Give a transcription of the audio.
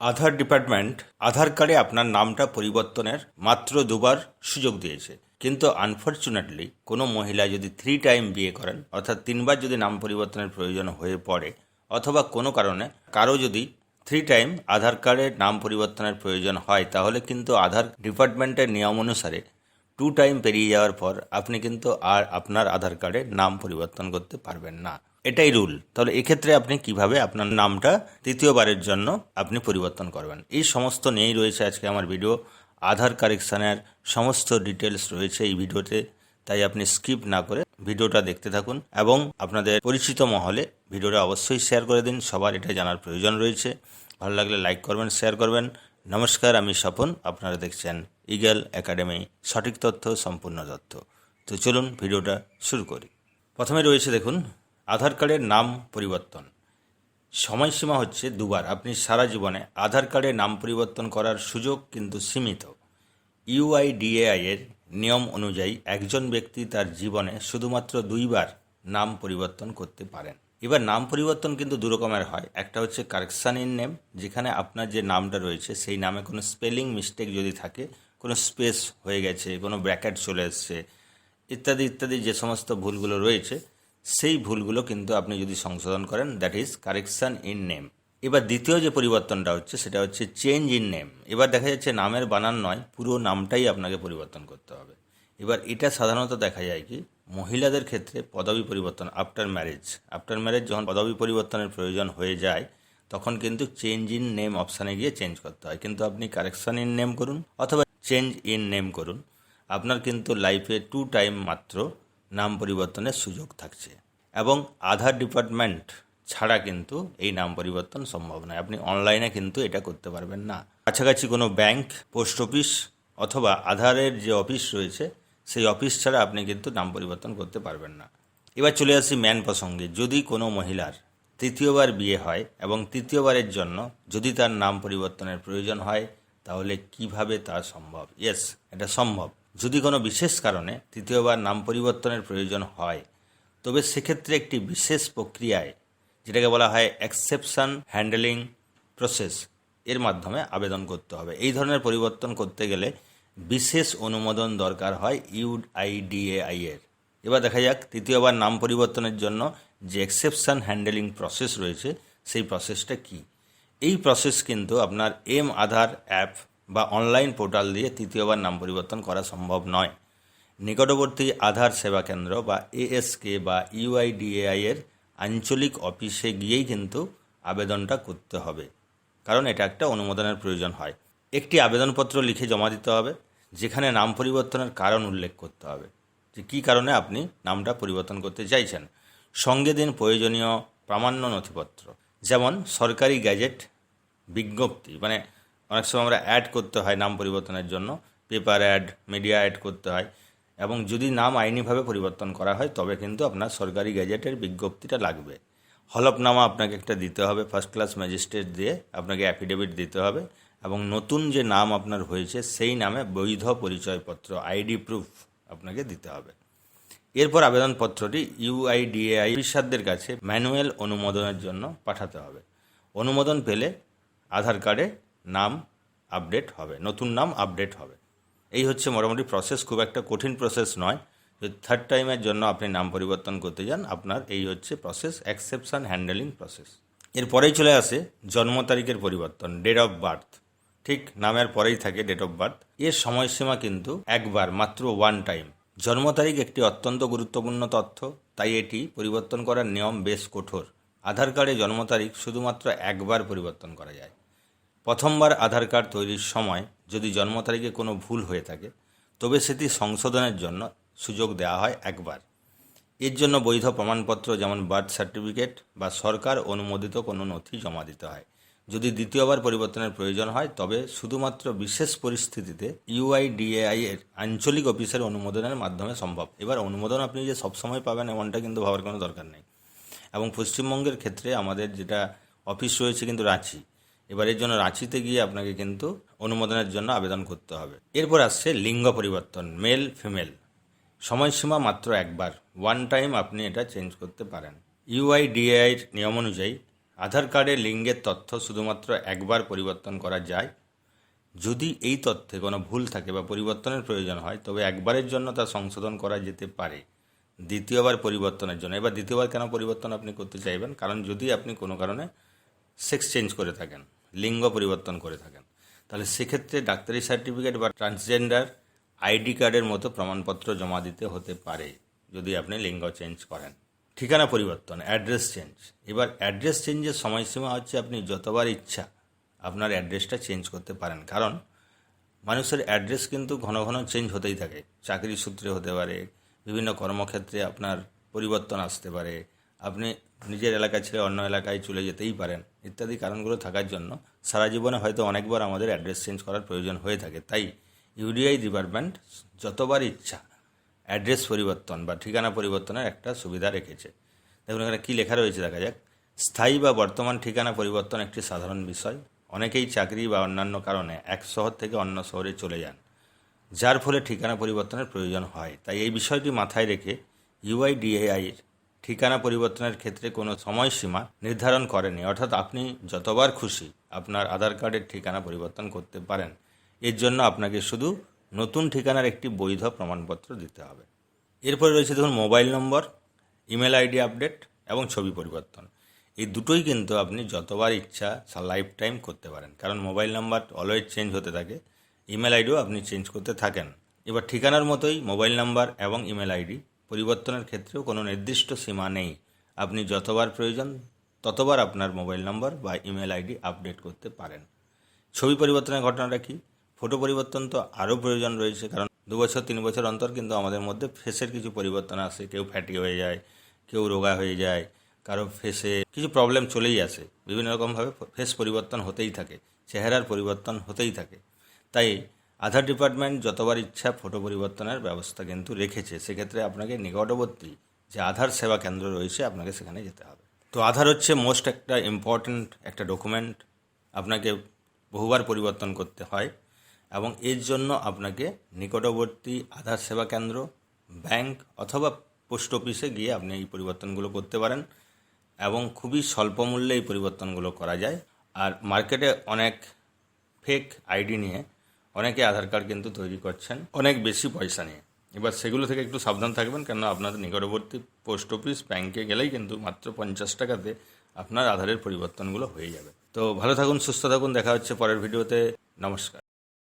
আধার department আধার কার্ডে আপনার নামটা পরিবর্তনের মাত্র দুবার সুযোগ দিয়েছে। কিন্তু আনফর্চুনেটলি কোনো মহিলা যদি থ্রি টাইম বিয়ে করেন, অর্থাৎ তিনবার যদি নাম পরিবর্তনের প্রয়োজন হয়ে পড়ে, অথবা কোনো কারণে কারও যদি থ্রি টাইম আধার কার্ডের নাম পরিবর্তনের প্রয়োজন হয়, তাহলে কিন্তু আধার ডিপার্টমেন্টের নিয়ম অনুসারে টু টাইম পেরিয়ে যাওয়ার পর আপনি কিন্তু আর আপনার আধার কার্ডে নাম পরিবর্তন করতে পারবেন না। এটাই রুল তাহলে এক্ষেত্রে আপনি কীভাবে আপনার নামটা তৃতীয়বারের জন্য আপনি পরিবর্তন করবেন? এই সমস্ত নিয়েই রয়েছে আজকে আমার ভিডিও আধার কারেকশানের সমস্ত ডিটেলস রয়েছে এই ভিডিওতে, তাই আপনি স্কিপ না করে ভিডিওটা দেখতে থাকুন এবং আপনাদের পরিচিত মহলে ভিডিওটা অবশ্যই শেয়ার করে দিন। সবার এটা জানার প্রয়োজন রয়েছে। ভালো লাগলে লাইক করবেন শেয়ার করবেন। নমস্কার, আমি স্বপন। আপনারা দেখছেন ইগল একাডেমি সঠিক তথ্য, সম্পূর্ণ তথ্য। তো চলুন ভিডিওটা শুরু করি। প্রথমে রয়েছে দেখুন আধার কার্ডের নাম পরিবর্তন। সময়সীমা হচ্ছে দুবার। আপনি সারা জীবনে আধার কার্ডে নাম পরিবর্তন করার সুযোগ কিন্তু সীমিত। ইউআইডিএআই এর নিয়ম অনুযায়ী একজন ব্যক্তি তার জীবনে শুধুমাত্র দুইবার নাম পরিবর্তন করতে পারেন। এবার নাম পরিবর্তন কিন্তু দু রকমের হয়। একটা হচ্ছে কারেকশান ইন নেম, যেখানে আপনার যে নামটা রয়েছে, সেই নামে কোনো স্পেলিং মিস্টেক যদি থাকে, কোনো স্পেস হয়ে গেছে, কোনো ব্র্যাকেট চলে এসছে, ইত্যাদি ইত্যাদি যে সমস্ত ভুলগুলো রয়েছে সেই ভুলগুলো কিন্তু আপনি যদি সংশোধন করেন that is correction in name এবার দ্বিতীয় যে পরিবর্তনটা হচ্ছে, সেটা হচ্ছে চেঞ্জ ইন নেম এবার দেখা যাচ্ছে নামের বানান নয়, পুরো নামটাই আপনাকে পরিবর্তন করতে হবে। এবার এটা সাধারণত দেখা যায় কি, মহিলাদের ক্ষেত্রে পদবি পরিবর্তন আফটার ম্যারেজ আফটার ম্যারেজ যখন পদবি পরিবর্তনের প্রয়োজন হয়ে যায়, তখন কিন্তু চেঞ্জ ইন নেম অপশানে গিয়ে চেঞ্জ করতে হয়। কিন্তু আপনি কারেকশন ইন নেম করুন, অথবা চেঞ্জ ইন নেম করুন। আপনার কিন্তু লাইফে টু টাইম মাত্র নাম পরিবর্তনের সুযোগ থাকছে। এবং আধার ডিপার্টমেন্ট ছাড়া কিন্তু এই নাম পরিবর্তন সম্ভব নয়। আপনি অনলাইনে কিন্তু এটা করতে পারবেন না। কাছাকাছি কোনো ব্যাংক, পোস্ট অফিস অথবা আধারের যে অফিস রয়েছে, সেই অফিস ছাড়া আপনি কিন্তু নাম পরিবর্তন করতে পারবেন না। এবার চলে আসি ম্যান প্রসঙ্গে। যদি কোনো মহিলার তৃতীয়বার বিয়ে হয় এবং তৃতীয়বারের জন্য যদি তার নাম পরিবর্তনের প্রয়োজন হয়, তাহলে কীভাবে তা সম্ভব? ইয়েস, এটা সম্ভব। যদি কোনো বিশেষ কারণে তৃতীয়বার নাম পরিবর্তনের প্রয়োজন হয়, তবে সেক্ষেত্রে একটি বিশেষ প্রক্রিয়ায়, যেটাকে বলা হয় এক্সেপশন হ্যান্ডেলিং প্রসেস এর মাধ্যমে আবেদন করতে হবে। এই ধরনের পরিবর্তন করতে গেলে বিশেষ অনুমোদন দরকার হয় ইউআইডিএআই এর। এবার দেখা যাক তৃতীয়বার নাম পরিবর্তনের জন্য যে এক্সেপশন হ্যান্ডেলিং প্রসেস রয়েছে, সেই প্রসেসটা কি? এই প্রসেস কিন্তু আপনার এম আধার অ্যাপ বা অনলাইন পোর্টাল দিয়ে তৃতীয়বার নাম পরিবর্তন করা সম্ভব নয়। নিকটবর্তী আধার সেবা কেন্দ্র বা এএসকে বা ইউআইডিএআই এর আঞ্চলিক অফিসে গিয়েই কিন্তু আবেদনটা করতে হবে। কারণ এটা একটা অনুমোদনের প্রয়োজন হয়। একটি আবেদনপত্র লিখে জমা দিতে হবে, যেখানে নাম পরিবর্তনের কারণ উল্লেখ করতে হবে। যে কী কারণে আপনি নামটা পরিবর্তন করতে চাইছেন? সঙ্গে দিন প্রয়োজনীয় প্রামাণ্য নথিপত্র, যেমন সরকারি গ্যাজেট বিজ্ঞপ্তি মানে অনেক সময় আমরা অ্যাড করতে হয় নাম পরিবর্তনের জন্য পেপার অ্যাড মিডিয়া অ্যাড করতে হয়। এবং যদি নাম আইনিভাবে পরিবর্তন করা হয়, তবে কিন্তু আপনার সরকারি গ্যাজেটের বিজ্ঞপ্তিটা লাগবে। হলফনামা আপনাকে একটা দিতে হবে ফার্স্ট ক্লাস ম্যাজিস্ট্রেট দিয়ে আপনাকে অ্যাফিডেভিট দিতে হবে। এবং নতুন যে নাম আপনার হয়েছে, সেই নামে বৈধ পরিচয়পত্র আইডি প্রুফ আপনাকে দিতে হবে। এরপর আবেদনপত্রটি ইউআইডিএআই অফিসারদের কাছে ম্যানুয়াল অনুমোদনের জন্য পাঠাতে হবে। অনুমোদন পেলে আধার কার্ডে নাম আপডেট হবে, নতুন নাম আপডেট হবে। এই হচ্ছে মোটামুটি প্রসেস খুব একটা কঠিন প্রসেস নয়। যদি থার্ড টাইমের জন্য আপনি নাম পরিবর্তন করতে যান, আপনার এই হচ্ছে প্রসেস অ্যাকসেপশন হ্যান্ডেলিং প্রসেস এরপরেই চলে আসে জন্ম তারিখের পরিবর্তন ডেট অফ বার্থ ঠিক নামের পরেই থাকে ডেট অফ বার্থ এর সময়সীমা কিন্তু একবার, মাত্র ওয়ান টাইম জন্ম তারিখ একটি অত্যন্ত গুরুত্বপূর্ণ তথ্য, তাই এটি পরিবর্তন করার নিয়ম বেশ কঠোর। আধার কার্ডে জন্ম তারিখ শুধুমাত্র একবার পরিবর্তন করা যায়। প্রথমবার আধার কার্ড তৈরির সময় যদি জন্ম তারিখে কোনো ভুল হয়ে থাকে, তবে সেটি সংশোধনের জন্য সুযোগ দেওয়া হয় একবার। এর জন্য বৈধ প্রমাণপত্র যেমন বার্থ সার্টিফিকেট বা সরকার অনুমোদিত কোনো নথি জমা দিতে হয়। যদি দ্বিতীয়বার পরিবর্তনের প্রয়োজন হয়, তবে শুধুমাত্র বিশেষ পরিস্থিতিতে ইউআইডিএআই এর আঞ্চলিক অফিসের অনুমোদনের মাধ্যমে সম্ভব। এবার অনুমোদন আপনি যে সবসময় পাবেন এমনটা কিন্তু ভাবার কোনো দরকার নেই। এবং পশ্চিমবঙ্গের ক্ষেত্রে আমাদের যেটা অফিস রয়েছে কিন্তু রাঁচি এবার এর জন্য রাঁচিতে গিয়ে আপনাকে কিন্তু অনুমোদনের জন্য আবেদন করতে হবে। এরপর আসছে লিঙ্গ পরিবর্তন, মেল, ফিমেল। সময়সীমা মাত্র একবার। ওয়ান টাইম আপনি এটা চেঞ্জ করতে পারেন। ইউআইডিএআইয়ের নিয়ম অনুযায়ী আধার কার্ডে লিঙ্গের তথ্য শুধুমাত্র একবার পরিবর্তন করা যায়। যদি এই তথ্যে কোনো ভুল থাকে বা পরিবর্তনের প্রয়োজন হয়, তবে একবারের জন্য তা সংশোধন করা যেতে পারে। দ্বিতীয়বার পরিবর্তনের জন্য। এবার দ্বিতীয়বার কেন পরিবর্তন আপনি করতে চাইবেন? কারণ যদি আপনি কোনো কারণে সেক্স চেঞ্জ করে থাকেন। লিঙ্গ পরিবর্তন করে থাকেন। তাহলে সেক্ষেত্রে ডাক্তারি সার্টিফিকেট বা ট্রান্সজেন্ডার আইডি কার্ডের মতো প্রমাণপত্র জমা দিতে হতে পারে, যদি আপনি লিঙ্গ চেঞ্জ করেন। ঠিকানা পরিবর্তন অ্যাড্রেস চেঞ্জ এবার অ্যাড্রেস চেঞ্জের সময়সীমা হচ্ছে আপনি যতবার ইচ্ছা আপনার অ্যাড্রেসটা চেঞ্জ করতে পারেন। কারণ মানুষের অ্যাড্রেস কিন্তু ঘন ঘন চেঞ্জ হতেই থাকে। চাকরি সূত্রে হতে পারে, বিভিন্ন কর্মক্ষেত্রে আপনার পরিবর্তন আসতে পারে আপনি নিজের এলাকা ছেড়ে অন্য এলাকায় চলে যেতেই পারেন ইত্যাদি কারণগুলো থাকার জন্য সারা জীবনে হয়তো অনেকবার আমাদের অ্যাড্রেস চেঞ্জ করার প্রয়োজন হয়ে থাকে। তাই ইউডিআই ডিপার্টমেন্ট যতবার ইচ্ছা অ্যাড্রেস পরিবর্তন বা ঠিকানা পরিবর্তনের একটা সুবিধা রেখেছে। দেখুন, এখানে কী লেখা রয়েছে দেখা যাক। স্থায়ী বা বর্তমান ঠিকানা পরিবর্তন একটি সাধারণ বিষয়। অনেকেই চাকরি বা অন্যান্য কারণে এক শহর থেকে অন্য শহরে চলে যান, যার ফলে ঠিকানা পরিবর্তনের প্রয়োজন হয়। তাই এই বিষয়টি মাথায় রেখে ইউআইডিএআইয়ের ঠিকানা পরিবর্তনের ক্ষেত্রে কোনো সময়সীমা নির্ধারণ করেনি অর্থাৎ আপনি যতবার খুশি আপনার আধার কার্ডের ঠিকানা পরিবর্তন করতে পারেন। এর জন্য আপনাকে শুধু নতুন ঠিকানার একটি বৈধ প্রমাণপত্র দিতে হবে। এরপরে রয়েছে দেখুন mobile number, email ID update এবং ছবি পরিবর্তন। এই দুটোই কিন্তু আপনি যতবার ইচ্ছা লাইফ টাইম করতে পারেন। কারণ মোবাইল নাম্বার অলওয়েজ চেঞ্জ হতে থাকে, ইমেল আইডিও আপনি চেঞ্জ করতে থাকেন। এবার ঠিকানার মতোই মোবাইল নাম্বার এবং ইমেল আইডি পরিবর্তনের ক্ষেত্রেও কোনো নির্দিষ্ট সীমা নেই। আপনি যতবার প্রয়োজন, ততবার আপনার মোবাইল নম্বর বা ইমেল আইডি আপডেট করতে পারেন। ছবি পরিবর্তনের ঘটনাটা কি? ফটো পরিবর্তন তো আরও প্রয়োজন রয়েছে, কারণ দু বছর তিন বছর অন্তর কিন্তু আমাদের মধ্যে ফেসের কিছু পরিবর্তন আসে। কেউ ফ্যাটি হয়ে যায়, কেউ রোগা হয়ে যায়, কারও ফেসে কিছু প্রবলেম চলেই আসে। বিভিন্ন রকমভাবে ফেস পরিবর্তন হতেই থাকে, চেহারার পরিবর্তন হতেই থাকে। তাই আধার ডিপার্টমেন্ট যতবার ইচ্ছা ফটো পরিবর্তনের ব্যবস্থা কিন্তু রেখেছে। সেক্ষেত্রে আপনাকে নিকটবর্তী যে আধার সেবা কেন্দ্র রয়েছে, আপনাকে সেখানে যেতে হবে। তো আধার হচ্ছে মোস্ট একটা ইম্পর্ট্যান্ট একটা ডকুমেন্ট আপনাকে বহুবার পরিবর্তন করতে হয় এবং এর জন্য আপনাকে নিকটবর্তী আধার সেবা কেন্দ্র ব্যাংক অথবা পোস্ট অফিসে গিয়ে আপনি এই পরিবর্তনগুলো করতে পারেন এবং খুবই স্বল্প মূল্যে এই পরিবর্তনগুলো করা যায়। আর মার্কেটে অনেক ফেক আইডি নিয়ে অনেকে আধার কার্ড কিন্তু তৈরি করছেন, অনেক বেশি পয়সা নিয়ে। এবার সেগুলো থেকে একটু সাবধান থাকবেন কেন আপনাদের নিকটবর্তী পোস্ট অফিস ব্যাংকে গেলেই কিন্তু মাত্র পঞ্চাশ টাকাতে আপনার আধারের পরিবর্তনগুলো হয়ে যাবে। তো ভালো থাকুন, সুস্থ থাকুন, দেখা হচ্ছে পরের ভিডিওতে নমস্কার।